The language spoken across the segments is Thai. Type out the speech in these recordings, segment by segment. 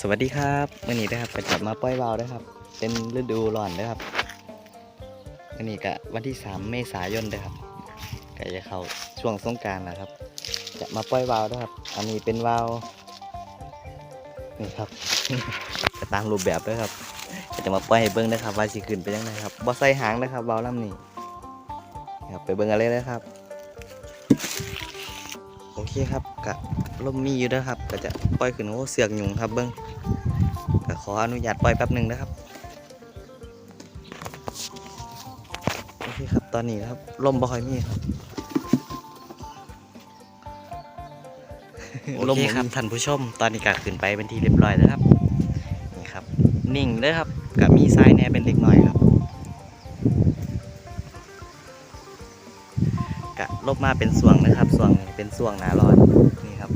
สวัสดีครับวันนี้นะครับก็จะมาปล่อยวาวนะครับ เป็นฤดูร้อนนะครับวันนี้ก็วันที่ 3 เมษายนนะครับก็จะเข้าช่วงสงการแล้วครับ จะมาปล่อยวาวนะครับ อันนี้เป็นวาวนี่ครับ จะตามรูปแบบด้วยครับจะมาปล่อยให้เบิ้งนะครับว่าสิขึ้นไปยังไงครับบ่ใส่หางนะครับวาวลำนี้ครับไปเบิ้งกันเลยนะครับ โอเคครับกะลมมีอยู่เด้อครับก็จะปล่อยขึ้นโอ้เสือกหยุงครับเบิ้งก็ขออนุญาตปล่อยแป๊บหนึ่งนะครับโอเคครับตอนนี้ครับลมบ่ค่อยมีครับโอเคครับท่านผู้ชม ตอนนี้ก็ขึ้นไปเป็นที่เรียบร้อยแล้วครับนี่ครับนิ่งเด้อครับกับมีทรายแหน่เป็นเล็กน้อย ลบมาเป็นส่วงนะครับส่วงเป็นส่วงหนาร้อนนี่ครับ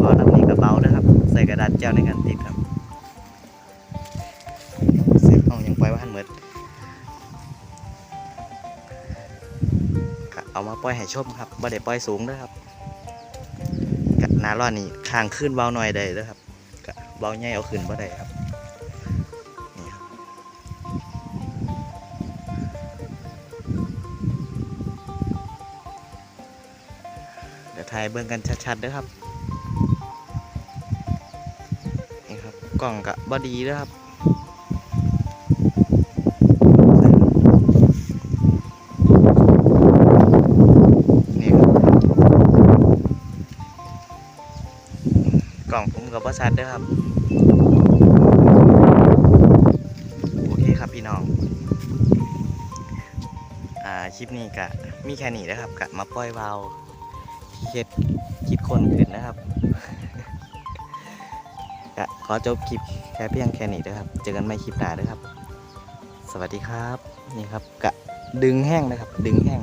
พอลำนี้ก็เบานะครับ ใส่กระดาษแก้วในการติดครับเสียบเอายังปล่อยว่าหันเหมือนเอามาปล่อยให้ชมครับบ่ได้ปล่อยสูงเด้ครับกะหนาร้อนนี่ข้างขึ้นเบาหน่อยได้เด้อครับเบาใหญ่เอาขึ้นบ่ได้ครับ ถ่ายเบิ่งกันชัดๆเด้วยครับนี่ครับกล่องกะบบอดีเด้วยครับนี่ครับกล่องผมกับบอชัดเด้วยครับโอเคครับพี่น้องอ่าคลิปนี้กะมีแค่นี้นะครับกะมาปล่อยวาว เฮ็ดคิดคนขึ้นนะครับก็ขอจบคลิปแค่เพียงแค่นี้นะครับ เจอกันใหม่คลิปหน้านะครับ สวัสดีครับ นี่ครับกะดึงแห้งนะครับ ดึงแห้ง